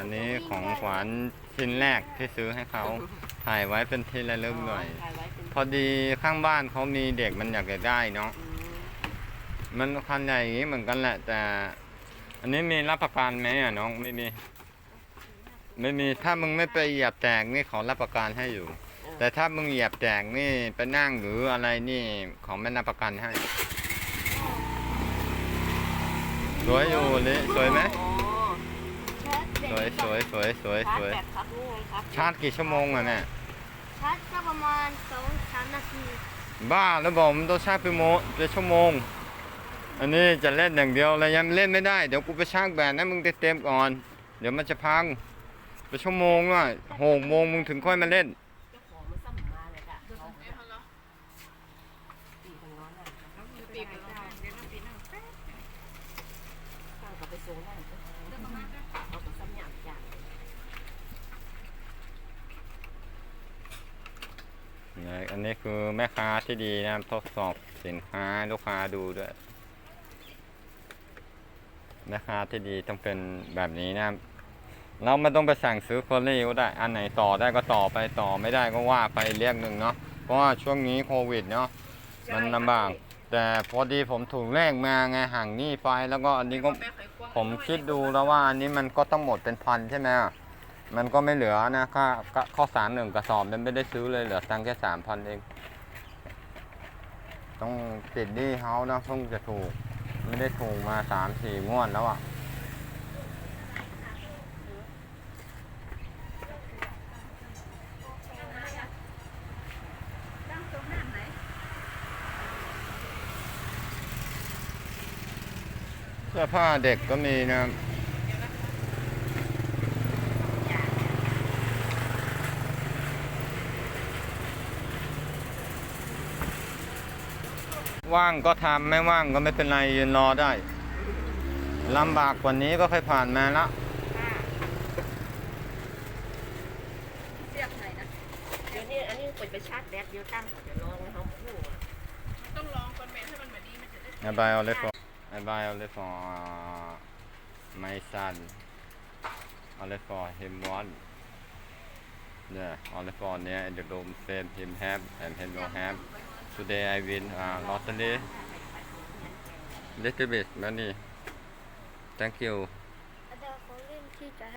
อันนี้ของขวัญชิ้นแรกที่ซื้อให้เขาถ่ายไว้เป็นที่ระลึกหน่อย ถ่ายไว้เป็นพอดีข้างบ้านเขามีเด็กมันอยากจะได้เนาะ อืมมันคันใหญ่อย่างนี้เหมือนกันแหละ แต่ อันนี้มีรับประกันไหมอะน้องไม่มี ไม่มีถ้ามึงไม่ไปเหยียบแตกนี่เขารับประกันให้อยู่ แต่ถ้ามึงเหยียบแตกนี่ไปนั่งหรืออะไรนี่เขาไม่รับประกันให้สวยอยู่เลยสวยไหม อ๋อ สวยสวยสวยสวยชาสร์จวยแบตครับนี่ไงครับชาร์จกี่ชั่วโมงอะเนี่ย ชาร์จก็ประมาณสองสามนาทีบ้าแล้วบอกมันต้องชาร์จเป็นโมเป็นชั่วโมง อันนี้จะเล่นอย่างเดียวเลยยังเล่นไม่ได้ เดี๋ยวกูไปชาร์จแบตนะมึงเต็มๆก่อน เดี๋ยวมันจะพังเป็นชั่วโมงอะหกโมงมึงถึงค่อยมาเล่น เจ้าของมันสั่งมาเลยค่ะเขาตีกันร้อนอะตีกันร้อนตั้งกับไปโซ่ได้เอาไปซ้ำยางจาน เนี่ย อันนี้คือแม่ค้าที่ดีนะทดสอบสินค้าลูกค้าดูด้วยแม่ค้าที่ดีต้องเป็นแบบนี้นะเราไม่ต้องไปสั่งซื้อคนเรีก็ได้ อันไหนต่อได้ก็ต่อไปต่อไม่ได้ก็ว่าไปเรียกหนึ่งเนาะ เพราะว่าช่วงนี้โควิดเนาะ มันลำบาก แต่พอดีผมถูกเลขมาไงห่างหนี้ไปแล้วก็อันนี้ก็ผมคิดดูแล้วว่าอันนี้มันก็ต้องหมดเป็นพันใช่ไหม มันก็ไม่เหลือนะค่าข้าวสารหนึ่งกระสอบมันไม่ได้ซื้อเลยเหลือตังค์แค่สามพันเอง ต้องติดหนี้เขานะเพิ่งจะถูก ไม่ได้ถูกมาสามสี่งวดแล้วอะเสื้อผ้าเด็กก็มีนะ ว่างก็ทำไม่ว่างก็ไม่เป็นไรยืนรอได้ลำบากกว่านี้ก็เคยผ่านมาแล้วเสียบไหนนะเดี๋ยวนี้อันนี้เปิดไปชาร์จแบตเดี๋ยวตั้งเดี๋ยวลองให้เขาพูดต้องลองก่อนแม่ถ้ามันแบบนี้มันจะได้ I buy only for I buy only for uh, my son only for him one yeah only for near in the room same him have and him no have today I win uh, lottery little bit money thank you อาจารย์เขาเล่น today I win uh, lottery little bit money thank you.